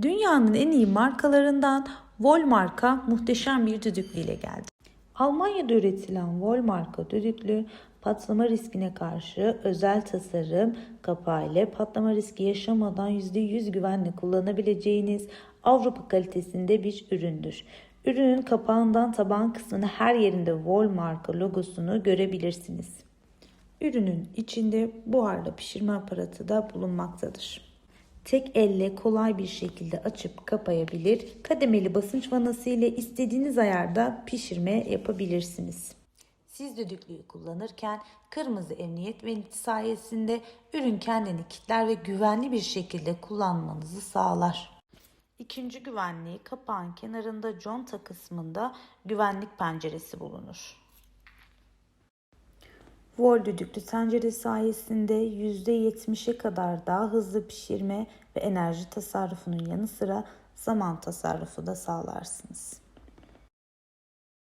Dünyanın en iyi markalarından Vol marka muhteşem bir düdüklüyle geldi. Almanya'da üretilen Vol marka düdüklü patlama riskine karşı özel tasarım kapağı ile patlama riski yaşamadan %100 güvenle kullanabileceğiniz Avrupa kalitesinde bir üründür. Ürünün kapağından taban kısmının her yerinde Vol marka logosunu görebilirsiniz. Ürünün içinde buharlı pişirme aparatı da bulunmaktadır. Tek elle kolay bir şekilde açıp kapayabilir, kademeli basınç vanası ile istediğiniz ayarda pişirme yapabilirsiniz. Siz düdüklüyü kullanırken kırmızı emniyet veniti sayesinde ürün kendini kilitler ve güvenli bir şekilde kullanmanızı sağlar. İkinci güvenliği kapağın kenarında conta kısmında güvenlik penceresi bulunur. Vol düdüklü tencere sayesinde %70'e kadar daha hızlı pişirme ve enerji tasarrufunun yanı sıra zaman tasarrufu da sağlarsınız.